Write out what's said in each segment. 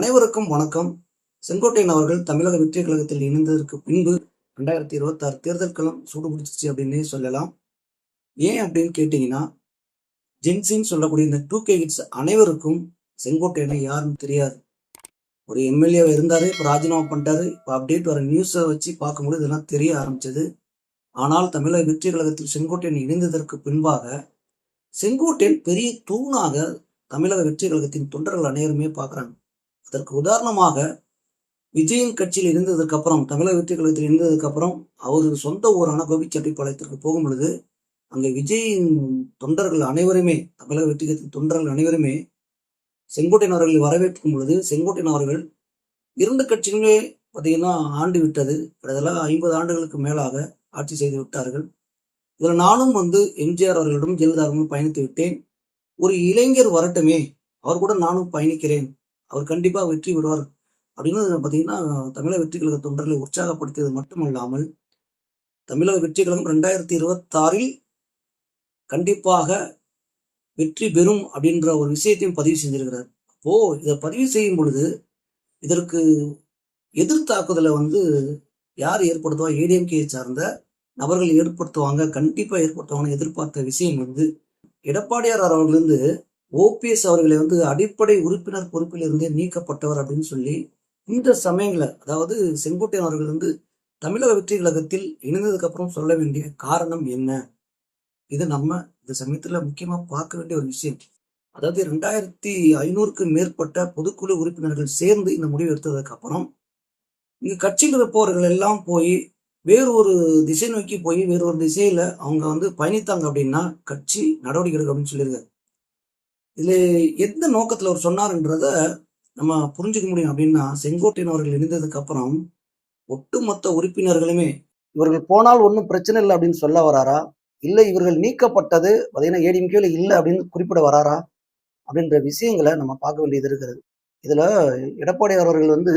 அனைவருக்கும் வணக்கம். செங்கோட்டையன் அவர்கள் தமிழக வெற்றி கழகத்தில் இணைந்ததற்கு பின்பு ரெண்டாயிரத்தி இருபத்தாறு தேர்தல் களம் சூடுபிடிச்சிச்சு அப்படின்னே சொல்லலாம். ஏன் அப்படின்னு கேட்டீங்கன்னா ஜென்சின்னு சொல்லக்கூடிய இந்த டூ கே கிட்ஸ் அனைவருக்கும் செங்கோட்டையனை யாருன்னு தெரியாது. ஒரு எம்எல்ஏ இருந்தாரு இப்போ ராஜினாமா பண்ணிட்டாரு இப்போ அப்டேட் வர நியூஸை வச்சு பார்க்கும்போது இதெல்லாம் தெரிய ஆரம்பிச்சது. ஆனால் தமிழக வெற்றி கழகத்தில் செங்கோட்டையன் இணைந்ததற்கு பின்பாக செங்கோட்டையன் பெரிய தூணாக தமிழக வெற்றி கழகத்தின் தொண்டர்கள் அனைவருமே பார்க்குறாங்க. அதற்கு உதாரணமாக விஜயின் கட்சியில் இருந்ததுக்கு அப்புறம் தமிழக வெற்றி கழகத்தில் இருந்ததுக்கு அப்புறம் அவர் சொந்த ஊரான கோபிச்செட்டிப்பாளையத்திற்கு போகும் பொழுது அங்கே விஜயின் தொண்டர்கள் அனைவருமே தமிழக வெற்றிகத்தின் தொண்டர்கள் அனைவருமே செங்கோட்டையன் அவர்களை வரவேற்கும் பொழுது செங்கோட்டையன் அவர்கள் இரண்டு கட்சியுமே பார்த்தீங்கன்னா ஆண்டு விட்டது. இதெல்லாம் ஐம்பது ஆண்டுகளுக்கு மேலாக ஆட்சி செய்து விட்டார்கள். இதில் நானும் வந்து எம்ஜிஆர் அவர்களிடம் ஜெயலலிதா அவர்களும் பயணித்து விட்டேன். ஒரு இளைஞர் வரட்டுமே அவர் கூட நானும் பயணிக்கிறேன். அவர் கண்டிப்பாக வெற்றி பெறுவார். அப்படின்னு பார்த்தீங்கன்னா தமிழக வெற்றி கழக தொண்டர்களை உற்சாகப்படுத்தியது மட்டுமல்லாமல் தமிழக வெற்றி கழகம் ரெண்டாயிரத்தி இருபத்தாறில் கண்டிப்பாக வெற்றி பெறும் அப்படின்ற ஒரு விஷயத்தையும் பதிவு செஞ்சிருக்கிறார். அப்போ இதை பதிவு செய்யும் பொழுது இதற்கு எதிர்த்தாக்குதலை வந்து யார் ஏற்படுத்துவா? ஏடிஎம்கே சார்ந்த நபர்கள் ஏற்படுத்துவாங்க கண்டிப்பாக ஏற்படுத்துவாங்கன்னு எதிர்பார்த்த விஷயம் வந்து எடப்பாடியார் அவர்களிருந்து வந்து ஓபிஎஸ் அவர்களை வந்து அடிப்படை உறுப்பினர் பொறுப்பிலிருந்தே நீக்கப்பட்டவர் அப்படின்னு சொல்லி இந்த சமயங்களை அதாவது செங்கோட்டையன் அவர்கள் வந்து தமிழக வெற்றி கழகத்தில் இணைந்ததுக்கு அப்புறம் சொல்ல வேண்டிய காரணம் என்ன? இது நம்ம இந்த சமயத்துல முக்கியமா பார்க்க வேண்டிய ஒரு விஷயம். அதாவது ரெண்டாயிரத்தி ஐநூறுக்கு மேற்பட்ட பொதுக்குழு உறுப்பினர்கள் சேர்ந்து இந்த முடிவு எடுத்ததுக்கு அப்புறம் இங்க கட்சியில் இருப்பவர்கள் எல்லாம் போய் வேறு ஒரு திசை நோக்கி போய் வேறு ஒரு திசையில அவங்க வந்து பயணித்தாங்க அப்படின்னா கட்சி நடவடிக்கை எடுக்கும் அப்படின்னு சொல்லியிருக்காரு. இதில் எந்த நோக்கத்தில் அவர் சொன்னார்ன்றத நம்ம புரிஞ்சுக்க முடியும் அப்படின்னா செங்கோட்டையன் அவர்கள் இணைந்ததுக்கு அப்புறம் ஒட்டுமொத்த உறுப்பினர்களுமே இவர்கள் போனால் ஒன்றும் பிரச்சனை இல்லை அப்படின்னு சொல்ல வராரா? இல்லை இவர்கள் நீக்கப்பட்டது பார்த்தீங்கன்னா ஏடிஎம்கேல இல்லை அப்படின்னு குறிப்பிட வராரா? அப்படின்ற விஷயங்களை நம்ம பார்க்க வேண்டியது இருக்கிறது. இதில் எடப்பாடி அவர்கள் வந்து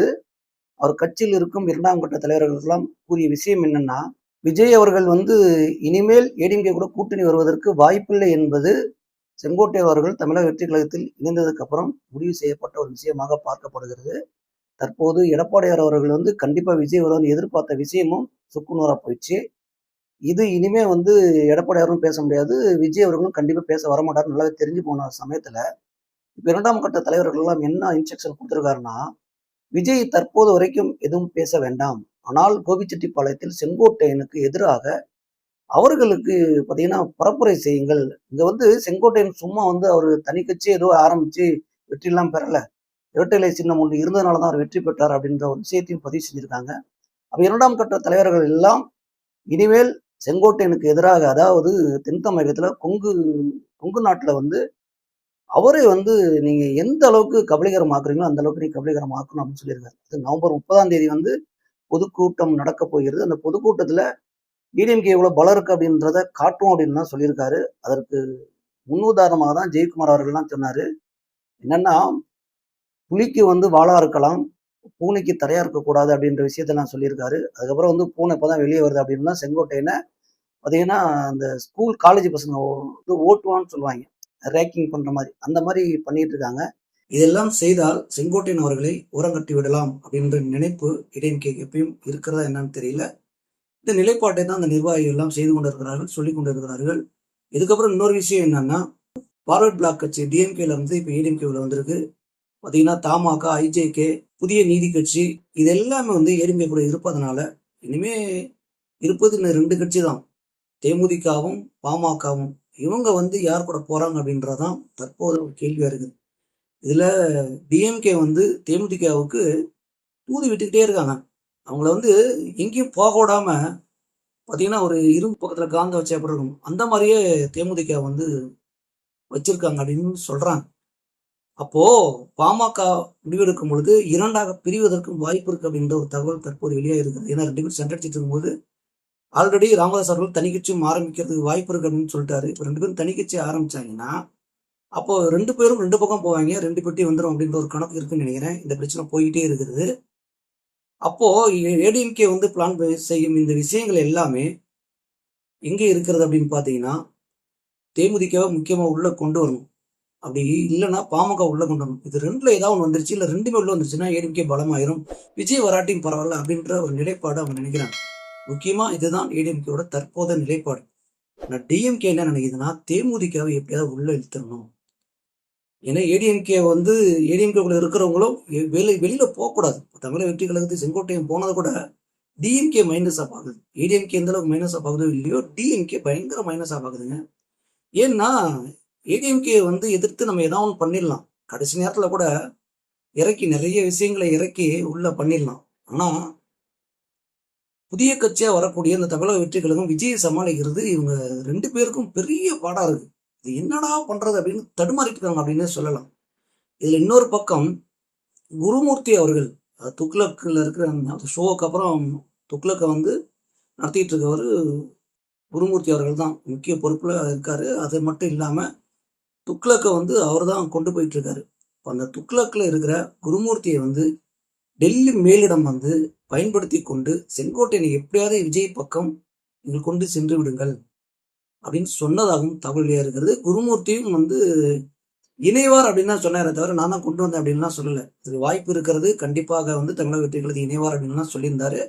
அவர் கட்சியில் இருக்கும் இரண்டாம் கட்ட தலைவர்களுக்கெல்லாம் கூறிய விஷயம் என்னன்னா விஜய் அவர்கள் வந்து இனிமேல் ஏடிஎம்கே கூட கூட்டணி வருவதற்கு வாய்ப்பில்லை என்பது செங்கோட்டை அவர்கள் தமிழக வெற்றி கழகத்தில் இணைந்ததுக்கு அப்புறம் முடிவு செய்யப்பட்ட ஒரு விஷயமாக பார்க்கப்படுகிறது. தற்போது எடப்பாடியார் அவர்கள் வந்து கண்டிப்பாக விஜய் வருவன் எதிர்பார்த்த விஷயமும் சுக்குநூறாக போயிடுச்சு. இது இனிமே வந்து எடப்பாடியாரும் பேச முடியாது. விஜய் அவர்களும் கண்டிப்பாக பேச வரமாட்டார் நல்லாவே தெரிஞ்சு போன சமயத்தில் இப்போ இரண்டாம் கட்ட தலைவர்கள்லாம் என்ன இன்ஸ்ட்ரக்ஷன் கொடுத்துருக்காருன்னா விஜய் தற்போது வரைக்கும் எதுவும் பேச வேண்டாம். ஆனால் கோபிச்செட்டிப்பாளையத்தில் செங்கோட்டையனுக்கு எதிராக அவர்களுக்கு பார்த்தீங்கன்னா பரப்புரை செய்யுங்கள். இங்கே வந்து செங்கோட்டையன் சும்மா வந்து அவர் தனி கட்சி ஏதோ ஆரம்பித்து வெற்றியெல்லாம் பெறலை. இரட்டைலை சின்னம் ஒன்று இருந்ததுனால தான் அவர் வெற்றி பெற்றார் அப்படின்ற ஒரு விஷயத்தையும் பதிவு செஞ்சுருக்காங்க. அப்போ இரண்டாம் கட்ட தலைவர்கள் எல்லாம் இனிமேல் செங்கோட்டையனுக்கு எதிராக அதாவது தென் தமிழகத்தில் கொங்கு கொங்கு நாட்டில் வந்து அவரை வந்து நீங்கள் எந்த அளவுக்கு கபலீகரமாக்குறீங்களோ அந்த அளவுக்கு நீங்க கபலீகரமாக்கணும் அப்படின்னு சொல்லியிருக்காரு. அது நவம்பர் முப்பதாம் தேதி வந்து பொதுக்கூட்டம் நடக்க போகிறது. அந்த பொதுக்கூட்டத்தில் டிடிஎம்கே எவ்வளோ பலம் இருக்கு அப்படின்றத காட்டும் அப்படின்னு தான் சொல்லியிருக்காரு. அதற்கு முன்னுதாரணமாக தான் ஜெயக்குமார் அவர்கள்லாம் சொன்னார். என்னன்னா புலிக்கு வந்து வாழா இருக்கலாம் பூனைக்கு தரையாக இருக்கக்கூடாது அப்படின்ற விஷயத்தெல்லாம் சொல்லியிருக்காரு. அதுக்கப்புறம் வந்து பூனை இப்போதான் வெளியே வருது அப்படின்னா செங்கோட்டையினை செங்கோட்டையனை பார்த்தீங்கன்னா அந்த ஸ்கூல் காலேஜ் பசங்க வந்து ஓட்டுவான்னு சொல்லுவாங்க. ரேக்கிங் பண்ணுற மாதிரி. அந்த மாதிரி பண்ணிட்டு இருக்காங்க. இதெல்லாம் செய்தால் செங்கோட்டையன் அவர்களை உரங்கட்டி விடலாம் அப்படின்ற நினைப்பு இடையன்கே எப்பயும் இருக்கிறதா என்னன்னு தெரியல. இந்த நிலைப்பாட்டை தான் அந்த நிர்வாகிகள் எல்லாம் செய்து கொண்டிருக்கிறார்கள் சொல்லிக் கொண்டிருக்கிறார்கள். இதுக்கப்புறம் இன்னொரு விஷயம் என்னன்னா பார்வர்ட் பிளாக் கட்சி டிஎம்கேல இருந்து இப்போ ஏடிஎம்கேவில் வந்திருக்கு. பார்த்தீங்கன்னா தமாக ஐஜேகே புதிய நீதி கட்சி இது எல்லாமே வந்து ஏடிஎம்கே கூட இருப்பதனால இனிமே இருப்பது இந்த ரெண்டு கட்சி தான். தேமுதிகவும் பாமகவும் இவங்க வந்து யார் கூட போறாங்க அப்படின்றதான் தற்போது ஒரு கேள்வியா இருக்குது. இதுல டிஎம்கே வந்து தேமுதிகவுக்கு தூது விட்டுக்கிட்டே இருக்காங்க. அவங்கள வந்து எங்கேயும் போக விடாம பார்த்தீங்கன்னா ஒரு இரும்பு பக்கத்தில் காந்த வச்சா எப்படி இருக்கும்? அந்த மாதிரியே தேமுதிக வந்து வச்சிருக்காங்க அப்படின்னு சொல்கிறாங்க அப்போ பாமக முடிவெடுக்கும் பொழுது இரண்டாக பிரிவதற்கும் வாய்ப்பு இருக்கு அப்படின்ற ஒரு தகவல் தற்போது வெளியாக இருக்குது. ஏன்னா ரெண்டு பேரும் சண்டை அடிச்சிட்டு இருக்கும்போது ஆல்ரெடி ராமதாஸ் அவர்கள் தனிக்கட்சியும் ஆரம்பிக்கிறதுக்கு வாய்ப்பு இருக்கு அப்படின்னு சொல்லிட்டாரு. இப்போ ரெண்டு பேரும் தனிக்கட்சி ஆரம்பிச்சாங்கன்னா அப்போ ரெண்டு பேரும் ரெண்டு பக்கம் போவாங்க. ரெண்டு பெட்டி வந்துடும் அப்படின்ற ஒரு கணக்கு இருக்குன்னு நினைக்கிறேன். இந்த பிரச்சனை போயிட்டே இருக்குது. அப்போ ஏடிஎம்கே வந்து பிளான் செய்யும் இந்த விஷயங்கள் எல்லாமே எங்கே இருக்கிறது அப்படின்னு பார்த்தீங்கன்னா தேமுதிகவை முக்கியமாக உள்ளே கொண்டு வரணும். அப்படி இல்லைன்னா பாமக உள்ளே கொண்டு வரணும். இது ரெண்டில் ஏதாவது ஒன்று வந்துருச்சு இல்லை ரெண்டுமே உள்ளே வந்துருச்சுன்னா ஏடிஎம்கே பலமாயிரும். விஜய் வராட்டியும் பரவாயில்ல அப்படின்ற ஒரு நிலைப்பாடு அவங்க நினைக்கிறாங்க. முக்கியமாக இதுதான் ஏடிஎம்கேவோட தற்போதைய நிலைப்பாடு. ஆனால் டிஎம்கே என்ன நினைக்குதுன்னா தேமுதிகவை எப்படியாவது உள்ளே இழுத்துடணும். ஏன்னா ஏடிஎம்கே வந்து ஏடிஎம்கேக்குள்ள இருக்கிறவங்களும் வெ- வெளி வெளியில் போகக்கூடாது. தமிழக வெற்றி கழகத்தை செங்கோட்டையன் போனது கூட டிஎம்கே மைனஸ் பார்க்குது ஆகுது ஏடிஎம்கே எந்த அளவுக்கு மைனஸாக பார்க்குதோ ஆகுதோ இல்லையோ டிஎம்கே பயங்கர மைனஸ் ஆஃப் ஆகுதுங்க ஏன்னா ஏடிஎம்கே வந்து எதிர்த்து நம்ம ஏதாவது ஒன்று பண்ணிடலாம். கடைசி நேரத்தில் கூட இறக்கி நிறைய விஷயங்களை இறக்கி உள்ள பண்ணிடலாம். ஆனால் புதிய கட்சியாக வரக்கூடிய இந்த தமிழக வெற்றி கழகம் விஜயை சமாளிக்கிறது இவங்க ரெண்டு பேருக்கும் பெரிய பாடாக இருக்குது இது என்னடா பண்றது அப்படின்னு தடுமாறிட்டு இருக்காங்க அப்படின்னு சொல்லலாம். இதுல இன்னொரு பக்கம் குருமூர்த்தி அவர்கள் துக்ளக்கில் இருக்கிற அந்த ஷோவுக்கு அப்புறம் துக்ளக்கை வந்து நடத்திட்டு இருக்கவர் குருமூர்த்தி அவர்கள் தான். முக்கிய பொறுப்பில் இருக்காரு. அது மட்டும் இல்லாமல் துக்ளக்கை வந்து அவர் தான் கொண்டு போயிட்டு இருக்காரு இப்போ அந்த துக்ளக்கில் இருக்கிற குருமூர்த்தியை வந்து டெல்லி மேலிடம் வந்து பயன்படுத்தி கொண்டு செங்கோட்டையனை எப்படியாவது விஜய் பக்கம் நீங்கள் கொண்டு சென்று விடுங்கள். அப்படின்னு சொன்னதாகவும் தகவல் இருக்கிறது குருமூர்த்தியும் வந்து இணைவார் அப்படின்னு தான் சொன்னாரே தவிர நான் தான் கொண்டு வந்தேன் அப்படின்லாம் சொல்லலை. இது வாய்ப்பு இருக்கிறது. கண்டிப்பாக வந்து தமிழக வெற்றிகளுக்கு இணைவார் அப்படின்லாம் சொல்லியிருந்தாரு.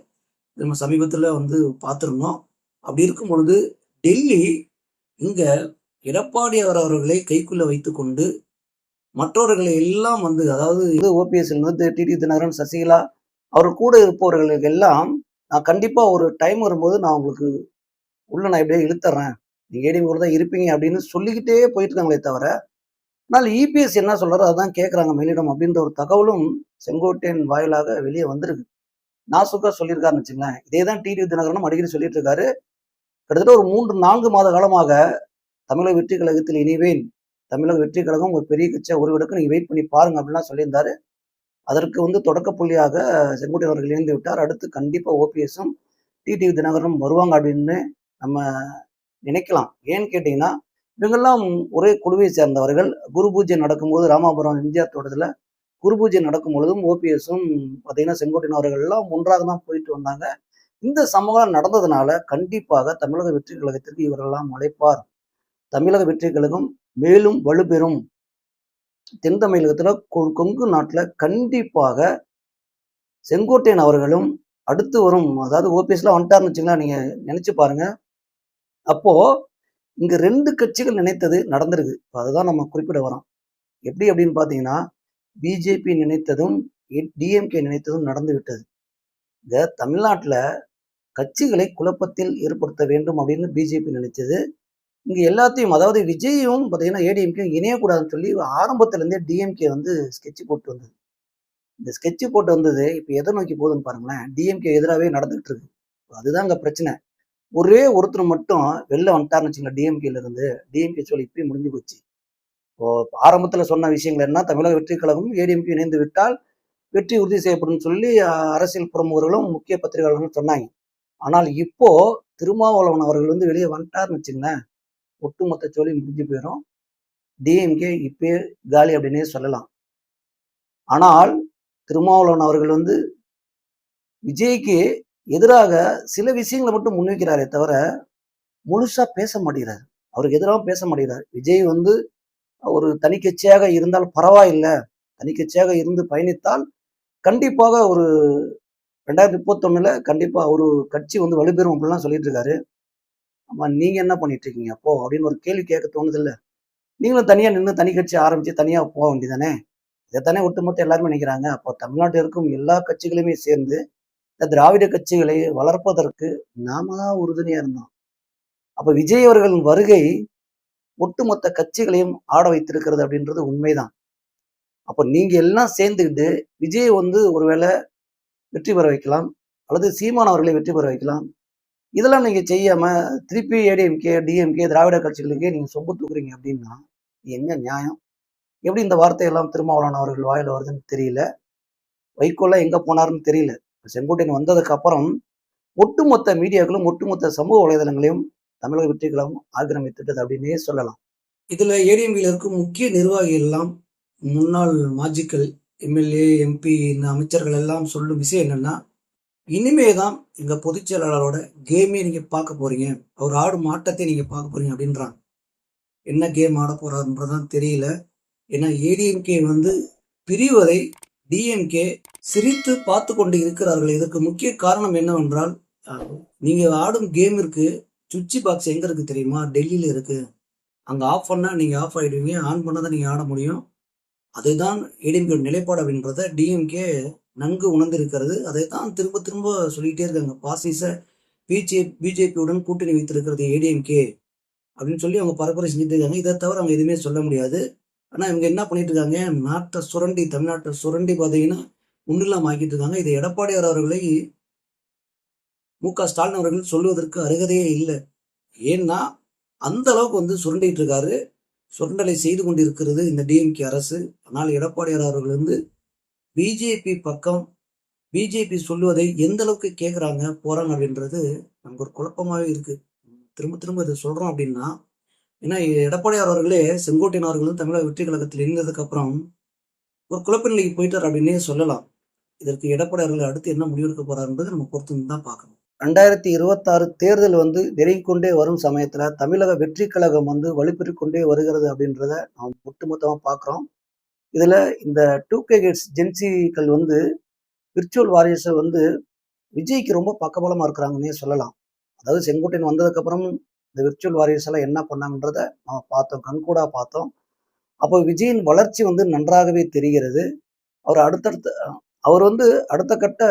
நம்ம சமீபத்தில் வந்து பார்த்துருந்தோம். அப்படி இருக்கும் பொழுது டெல்லி இங்க எடப்பாடி அவர் அவர்களை கைக்குள்ள வைத்துக்கொண்டு மற்றவர்களை எல்லாம் வந்து அதாவது இது ஓபிஎஸ் டிடி தினகரன் சசிகலா அவர் கூட இருப்பவர்களுக்கு எல்லாம் நான் கண்டிப்பா ஒரு டைம் வரும்போது நான் உங்களுக்கு உள்ள நான் எப்படியே இழுத்துறேன். நீங்கள் ஏடிஎம் கூட தான் இருப்பீங்க அப்படின்னு சொல்லிக்கிட்டே போயிட்டு இருக்காங்களே தவிர ஆனால் இபிஎஸ் என்ன சொல்றாரோ அதான் கேட்குறாங்க மேலிடம் அப்படின்ற ஒரு தகவலும் செங்கோட்டையன் வாயிலாக வெளியே வந்திருக்கு. நாசுக்கா சொல்லியிருக்காருன்னு வச்சுங்களேன் இதே தான் டிடி தினகரனும் அடிக்கடி சொல்லிட்டு இருக்காரு கிட்டத்தட்ட ஒரு மூன்று நான்கு மாத காலமாக தமிழக வெற்றி கழகத்தில் இணைவேன். தமிழக வெற்றி கழகம் ஒரு பெரிய கட்சியா உருவெடுக்க நீங்க வெயிட் பண்ணி பாருங்க அப்படின்லாம் சொல்லியிருந்தாரு. அதற்கு வந்து தொடக்க புள்ளியாக செங்கோட்டையன் அவர்கள் இணைந்து விட்டார். அடுத்து கண்டிப்பாக ஓபிஎஸும் டிடிவி தினகரனும் வருவாங்க அப்படின்னு நம்ம நினைக்கலாம். ஏன்னு கேட்டீங்கன்னா இவங்கெல்லாம் ஒரே குழுவை சேர்ந்தவர்கள். குரு பூஜை நடக்கும்போது ராமாபுரம் எம்ஜிஆர் தோட்டத்தில் குரு பூஜை நடக்கும் பொழுதும் ஓபிஎஸும் பார்த்தீங்கன்னா செங்கோட்டையன் அவர்கள் எல்லாம் ஒன்றாக தான் போயிட்டு வந்தாங்க. இந்த சம்பவம் நடந்ததுனால கண்டிப்பாக தமிழக வெற்றி கழகத்திற்கு இவரெல்லாம் உழைப்பார் தமிழக வெற்றி கழகம் மேலும் வலுப்பெறும். தென் தமிழகத்தில் கொ- கொங்கு நாட்டில் கண்டிப்பாக செங்கோட்டையன் அவர்களும் அடுத்து வரும். அதாவது ஓபிஎஸ்ல வந்துட்டாருன்னு வச்சுங்களா நீங்க நினைச்சு பாருங்க. அப்போ இங்க ரெண்டு கட்சிகள் நினைத்தது நடந்திருக்கு. அதுதான் நம்ம குறிப்பிட வரோம். எப்படி அப்படின்னு பார்த்தீங்கன்னா பிஜேபி நினைத்ததும் டிஎம்கே நினைத்ததும் நடந்து விட்டது. இந்த தமிழ்நாட்டில் கட்சிகளை குழப்பத்தில் ஏற்படுத்த வேண்டும் அப்படின்னு பிஜேபி நினைச்சது இங்கே எல்லாத்தையும் அதாவது விஜயும் பார்த்தீங்கன்னா ஏடிஎம்கே இணையக்கூடாதுன்னு சொல்லி ஆரம்பத்துலேருந்தே டிஎம்கே வந்து ஸ்கெட்ச் போட்டு வந்தது. இந்த ஸ்கெட்ச் போட்டு வந்தது இப்போ எதை நோக்கி போகுதுன்னு பாருங்களேன். டிஎம்கே எதிராகவே நடந்துகிட்டு இருக்கு. அதுதான் அங்கே பிரச்சனை. ஒரே ஒருத்தர் மட்டும் வெளில வந்துட்டாருன்னு வச்சுங்களேன் டிஎம்கேல இருந்து. டிஎம்கே சொல்லி இப்பயும் முடிஞ்சு போச்சு. இப்போ ஆரம்பத்தில் சொன்ன விஷயங்கள் என்ன? தமிழக வெற்றி கழகம் ஏடிஎம்கே இணைந்து விட்டால் வெற்றி உறுதி செய்யப்படும் சொல்லி அரசியல் பிரமுகர்களும் முக்கிய பத்திரிகையாளர்களும் சொன்னாங்க. ஆனால் இப்போ திருமாவளவன் அவர்கள் வந்து வெளியே வந்துட்டார்னு வச்சுங்களேன் ஒட்டுமொத்த சோழி முடிஞ்சு போயிடும் டிஎம்கே இப்பயே காலி அப்படின்னே சொல்லலாம். ஆனால் திருமாவளவன் அவர்கள் வந்து விஜய்க்கு எதிராக சில விஷயங்களை மட்டும் முன்வைக்கிறாரே தவிர முழுசா பேச மாட்டேங்கிறார். அவருக்கு எதிராக பேச மாட்டேங்கிறார். விஜய் வந்து ஒரு தனிக்கட்சியாக இருந்தால் பரவாயில்லை. தனி கட்சியாக இருந்து பயணித்தால் கண்டிப்பாக ஒரு ரெண்டாயிரத்தி முப்பத்தொன்னுல கண்டிப்பாக ஒரு கட்சி வந்து வலுப்பெறும் அப்படிலாம் சொல்லிட்டு இருக்காரு. ஆமா நீங்க என்ன பண்ணிட்டு இருக்கீங்க அப்போ? அப்படின்னு ஒரு கேள்வி கேட்க தோணுது இல்ல நீங்களும் தனியா நின்று தனி கட்சி ஆரம்பிச்சு தனியா போக வேண்டியதானே? இதைத்தானே ஒட்டுமொத்த எல்லாருமே நினைக்கிறாங்க. அப்போ தமிழ்நாட்டில் இருக்கும் எல்லா கட்சிகளுமே சேர்ந்து இந்த திராவிட கட்சிகளை வளர்ப்பதற்கு நாம தான் உறுதுணையா இருந்தோம். அப்ப விஜய் அவர்களின் வருகை ஒட்டுமொத்த கட்சிகளையும் ஆட வைத்திருக்கிறது அப்படின்றது உண்மைதான். அப்போ நீங்க எல்லாம் சேர்ந்துக்கிட்டு விஜய் வந்து ஒருவேளை வெற்றி பெற வைக்கலாம் அல்லது சீமான் அவர்களை வெற்றி பெற வைக்கலாம். இதெல்லாம் நீங்க செய்யாம திருப்பி ஏடிஎம்கே டிஎம்கே திராவிட கட்சிகளுக்கே நீங்க சொம்பு தூக்குறீங்க அப்படின்னா இது எங்க நியாயம்? எப்படி இந்த வார்த்தையெல்லாம் திருமாவளவன் அவர்கள் வாயில் வருதுன்னு தெரியல? வைகோலாம் எங்க போனாருன்னு தெரியல. செங்கோட்டையன் வந்ததுக்கு அப்புறம் ஒட்டுமொத்த மீடியாக்களும் ஒட்டுமொத்த சமூக வலைதளங்களையும் தமிழக வெற்றிகளும் ஆக்கிரமித்துட்டது அப்படின்னே சொல்லலாம். இதுல ஏடிஎம்கில் இருக்கும் முக்கிய நிர்வாகிகள் எல்லாம் முன்னாள் மாஜிக்கள் எம்எல்ஏ எம்பி இந்த அமைச்சர்கள் எல்லாம் சொல்லும் விஷயம் என்னன்னா இனிமே தான் எங்க பொதுச் செயலாளரோட கேமே நீங்க பார்க்க போறீங்க. அவர் ஆடும் ஆட்டத்தை நீங்க பார்க்க போறீங்க அப்படின்றாங்க. என்ன கேம் ஆட போறாருன்றதான் தெரியல. ஏன்னா ஏடிஎம்கே வந்து பிரிவதை டிஎம்கே சிரித்து பார்த்து கொண்டு இருக்கிறார்கள். இதற்கு முக்கிய காரணம் என்னவென்றால் நீங்க ஆடும் கேமிற்கு சுவிட்ச் பாக்ஸ் எங்க இருக்கு தெரியுமா? டெல்லியில இருக்கு. அங்க ஆஃப் பண்ணா நீங்க ஆஃப் ஆயிடுவீங்க. ஆன் பண்ணா தான் நீங்க ஆட முடியும். அதுதான் ஏடிஎம்கே நிலைப்பாடு அப்படின்றத டிஎம்கே நன்கு உணர்ந்திருக்கிறது. அதை தான் திரும்ப திரும்ப சொல்லிக்கிட்டே இருக்காங்க. பாசிச பிஜே பிஜேபியுடன் கூட்டணி வைத்திருக்கிறது ஏடிஎம்கே அப்படின்னு சொல்லி அவங்க பரப்புரை செஞ்சுட்டு இருக்காங்க. இதை தவிர அவங்க எதுவுமே சொல்ல முடியாது. ஆனால் இவங்க என்ன பண்ணிட்டு இருக்காங்க நாட்டை சுரண்டி தமிழ்நாட்டை சுரண்டி பார்த்தீங்கன்னா முன்னில்லாம் ஆக்கிட்டு இருக்காங்க இது எடப்பாடியார் அவர்களை மு க ஸ்டாலின் அவர்கள் சொல்லுவதற்கு அருகதையே இல்லை. ஏன்னா அந்த அளவுக்கு வந்து சுரண்டிட்டு இருக்காரு. சுரண்டலை செய்து கொண்டிருக்கிறது இந்த டிஎம்கே அரசு. ஆனால் எடப்பாடியார் அவர்கள் வந்து பிஜேபி பக்கம் பிஜேபி சொல்லுவதை எந்த அளவுக்கு கேட்குறாங்க போறாங்க அப்படின்றது நமக்கு ஒரு குழப்பமாவே இருக்கு. திரும்ப திரும்ப இதை சொல்றோம் அப்படின்னா ஏன்னா எடப்பாடியார் அவர்களே செங்கோட்டையன் அவர்களும் தமிழக வெற்றி கழகத்தில் இணைந்ததுக்கு அப்புறம் ஒரு குழப்ப நிலைக்கு போயிட்டார் அப்படின்னே சொல்லலாம். இதற்கு எடப்பாடி அவர்கள் அடுத்து என்ன முடிவெடுக்க போறாருன்றது நம்ம பொறுத்து தான் பார்க்கணும். ரெண்டாயிரத்தி இருபத்தாறு தேர்தல் வந்து நெருங்கிக் கொண்டே வரும் சமயத்துல தமிழக வெற்றி கழகம் வந்து வலுப்பெற்றுக் கொண்டே வருகிறது அப்படின்றத நாம் ஒட்டுமொத்தமா பார்க்குறோம். இதுல இந்த டூ கே கேட்ஸ் ஜென்சிகள் வந்து விர்ச்சுவல் வாரியர்ஸை வந்து விஜய்க்கு ரொம்ப பக்கபலமா இருக்கிறாங்கன்னே சொல்லலாம். அதாவது செங்கோட்டையன் வந்ததுக்கப்புறம் இந்த விர்ச்சுவல் வாரியர்ஸ் எல்லாம் என்ன பண்ணாங்கன்றத நம்ம பார்த்தோம் கண்கூடா பார்த்தோம். அப்போ விஜயின் வளர்ச்சி வந்து நன்றாகவே தெரிகிறது. அவர் அடுத்தடுத்த அவர் வந்து அடுத்த கட்ட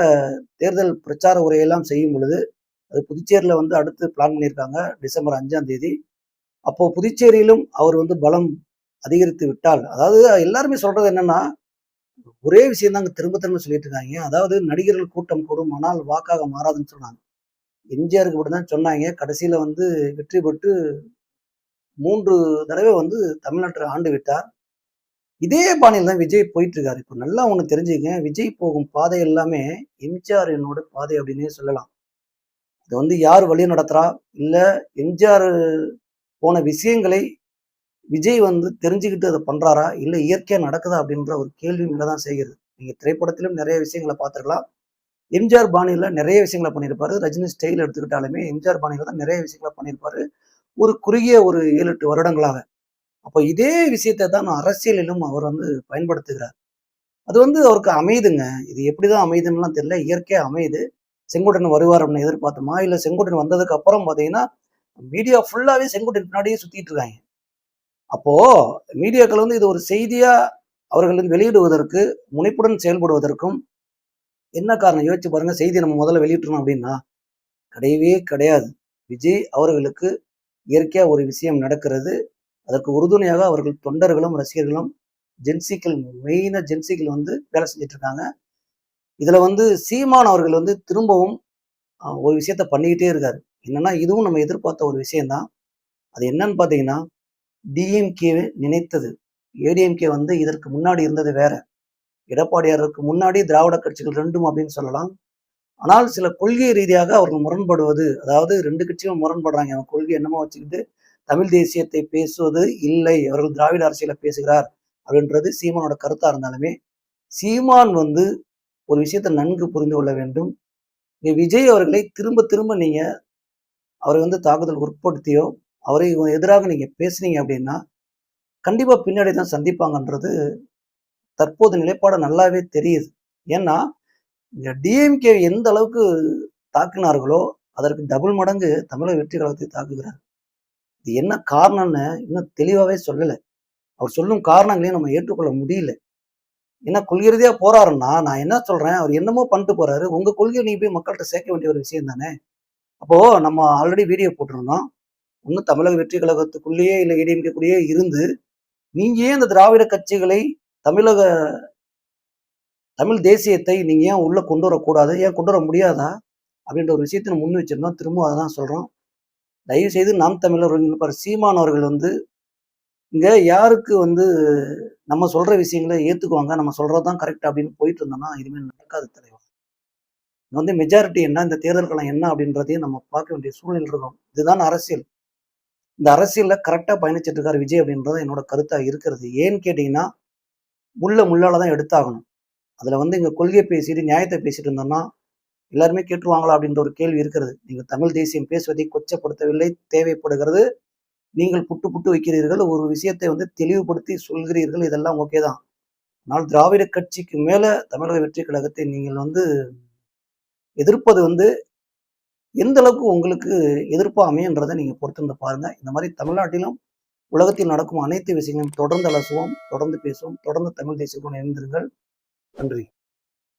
தேர்தல் பிரச்சார உரையெல்லாம் செய்யும் பொழுது அது புதுச்சேரியில் வந்து அடுத்து பிளான் பண்ணியிருக்காங்க டிசம்பர் அஞ்சாம் தேதி. அப்போ புதுச்சேரியிலும் அவர் வந்து பலம் அதிகரித்து விட்டால் அதாவது எல்லாருமே சொல்றது என்னன்னா ஒரே விஷயம் தாங்க திரும்ப திரும்ப சொல்லிட்டு இருக்காங்க. அதாவது நடிகர்கள் கூட்டம் கூடும் ஆனால் வாக்காக மாறாதுன்னு சொன்னாங்க. எம்ஜிஆருக்கு மட்டும் தான் சொன்னாங்க. கடைசியில் வந்து வெற்றி பெற்று மூன்று தடவை வந்து தமிழ்நாட்டை ஆண்டு விட்டார். இதே பாணியில் தான் விஜய் போயிட்டு இருக்காரு இப்போ நல்லா ஒன்று தெரிஞ்சுக்கங்க விஜய் போகும் பாதை எல்லாமே எம்ஜிஆர் என்னோட பாதை அப்படின்னே சொல்லலாம். இது வந்து யார் வழி நடத்துறா? இல்லை எம்ஜிஆர் போன விஷயங்களை விஜய் வந்து தெரிஞ்சுக்கிட்டு அதை பண்ணுறாரா இல்லை இயற்கையாக நடக்குதா அப்படின்ற ஒரு கேள்வி மேலே தான் செய்கிறது. நீங்கள் திரைப்படத்திலும் நிறைய விஷயங்களை பார்த்துருக்கலாம். எம்ஜிஆர் பாணியில் நிறைய விஷயங்களை பண்ணியிருப்பாரு. ரஜினி ஸ்டைல் எடுத்துக்கிட்டாலுமே எம்ஜிஆர் பாணியில் தான் நிறைய விஷயங்களை பண்ணியிருப்பாரு. ஒரு குறுகிய ஒரு ஏழு எட்டு வருடங்களாக. அப்போ இதே விஷயத்தை தான் அரசியலிலும் அவர் வந்து பயன்படுத்துகிறார். அது வந்து அவருக்கு அமையுதுங்க இது எப்படி தான் அமைதுன்னுலாம் தெரியல. இயற்கையாக அமையுது செங்குட்டன் வருவார் அப்படின்னு எதிர்பார்த்தோமா? இல்லை செங்குட்டன் வந்ததுக்கு அப்புறம் பார்த்தீங்கன்னா மீடியா ஃபுல்லாகவே செங்குட்டன் பின்னாடியே சுற்றிட்டு இருக்காங்க. அப்போது மீடியாக்கள் வந்து இது ஒரு செய்தியாக அவர்கள் வந்து வெளியிடுவதற்கு முனைப்புடன் செயல்படுவதற்கும் என்ன காரணம்? யோசிச்சு பாருங்க. செய்தி நம்ம முதல்ல வெளியிட்டுருணும் அப்படின்னா கிடையவே கிடையாது. விஜய் அவர்களுக்கு இயற்கையா ஒரு விஷயம் நடக்கிறது. அதற்கு உறுதுணையாக அவர்கள் தொண்டர்களும் ரசிகர்களும் ஜென்சிக்கள் மெயினா ஜென்சிக்கள் வந்து வேலை செஞ்சுட்டு இருக்காங்க இதுல வந்து சீமான் அவர்கள் வந்து திரும்பவும் ஒரு விஷயத்த பண்ணிக்கிட்டே இருக்காரு. என்னன்னா இதுவும் நம்ம எதிர்பார்த்த ஒரு விஷயம்தான். அது என்னன்னு பாத்தீங்கன்னா டிஎம்கே நினைத்தது. ஏடிஎம்கே வந்து இதற்கு முன்னாடி இருந்தது வேற. எடப்பாடியாருக்கு முன்னாடி திராவிட கட்சிகள் ரெண்டும் அப்படின்னு சொல்லலாம். ஆனால் சில கொள்கை ரீதியாக அவர்கள் முரண்படுவது அதாவது ரெண்டு கட்சியும் முரண்படுறாங்க. அவன் கொள்கை என்னமோ வச்சுக்கிட்டு தமிழ் தேசியத்தை பேசுவது இல்லை அவர்கள் திராவிட அரசியல பேசுகிறார் அப்படின்றது சீமானோட கருத்தா இருந்தாலுமே சீமான் வந்து ஒரு விஷயத்தை நன்கு புரிந்து கொள்ள வேண்டும். விஜய் அவர்களை திரும்ப திரும்ப நீங்க அவரை வந்து தாக்குதல் உட்படுத்தியோ அவரை எதிராக நீங்க பேசுனீங்க அப்படின்னா கண்டிப்பா பின்னாடி தான் சந்திப்பாங்கன்றது தற்போது நிலைப்பாடு நல்லாவே தெரியுது. ஏன்னா இந்த டிஎம்கே எந்த அளவுக்கு தாக்கினார்களோ அதற்கு டபுள் மடங்கு தமிழக வெற்றி கழகத்தை தாக்குகிறார். இது என்ன காரணம்னு இன்னும் தெளிவாகவே சொல்லலை. அவர் சொல்லும் காரணங்களையும் நம்ம ஏற்றுக்கொள்ள முடியல. ஏன்னா கொள்கிறதையா போறாருன்னா நான் என்ன சொல்றேன் அவர் என்னமோ பண்ணிட்டு போறாரு. உங்க கொள்கையை நீ போய் மக்கள்கிட்ட சேர்க்க வேண்டிய ஒரு விஷயம் தானே? அப்போ நம்ம ஆல்ரெடி வீடியோ போட்டிருந்தோம். இன்னும் தமிழக வெற்றி கழகத்துக்குள்ளேயே இல்லை ஏடிஎம்கேக்குள்ளேயே இருந்து நீங்க ஏன் இந்த திராவிட கட்சிகளை தமிழக தமிழ் தேசியத்தை நீங்கள் ஏன் உள்ளே கொண்டு வரக்கூடாது? ஏன் கொண்டு வர முடியாதா? அப்படின்ற ஒரு விஷயத்தை நம்ம முன் வச்சிருந்தோம். திரும்ப அதை தான் சொல்கிறோம் தயவு செய்து நாம் தமிழர் பாரு சீமான் அவர்கள் வந்து இங்கே யாருக்கு வந்து நம்ம சொல்கிற விஷயங்களை ஏற்றுக்குவாங்க நம்ம சொல்கிறது தான் கரெக்ட் அப்படின்னு போயிட்டு இருந்தோம்னா இனிமேல் நடக்காது தலைவர் இது வந்து மெஜாரிட்டி என்ன? இந்த தேர்தல் களம் என்ன? அப்படின்றதையும் நம்ம பார்க்க வேண்டிய சூழ்நிலை இருக்கும். இதுதான் அரசியல். இந்த அரசியலில் கரெக்டாக பயணிச்சிட்டு இருக்கார் விஜய் அப்படின்றது என்னோட கருத்தாக இருக்கிறது. ஏன்னு கேட்டிங்கன்னா முள்ள முள்ளால தான் எடுத்தாகணும். அதில் வந்து எங்கள் கொள்கையை பேசிட்டு நியாயத்தை பேசிட்டு இருந்தோம்னா எல்லாருமே கேட்டுருவாங்களா அப்படின்ற ஒரு கேள்வி இருக்கிறது. நீங்கள் தமிழ் தேசியம் பேசுவதை கொச்சப்படுத்தவில்லை தேவைப்படுகிறது. நீங்கள் புட்டு புட்டு வைக்கிறீர்கள் ஒரு விஷயத்தை வந்து தெளிவுபடுத்தி சொல்கிறீர்கள் இதெல்லாம் ஓகே தான். ஆனால் திராவிட கட்சிக்கு மேலே தமிழக வெற்றி கழகத்தை நீங்கள் வந்து எதிர்ப்பது வந்து எந்த அளவுக்கு உங்களுக்கு எதிர்ப்பா அமையன்றதை நீங்க பொறுத்திருந்து பாருங்கள் இந்த மாதிரி தமிழ்நாட்டிலும் உலகத்தில் நடக்கும் அனைத்து விஷயங்களையும் தொடர்ந்து அலசுவோம் தொடர்ந்து பேசுவோம் தொடர்ந்து தமிழ் தேசியத்துடன் இணைந்திருங்கள். நன்றி.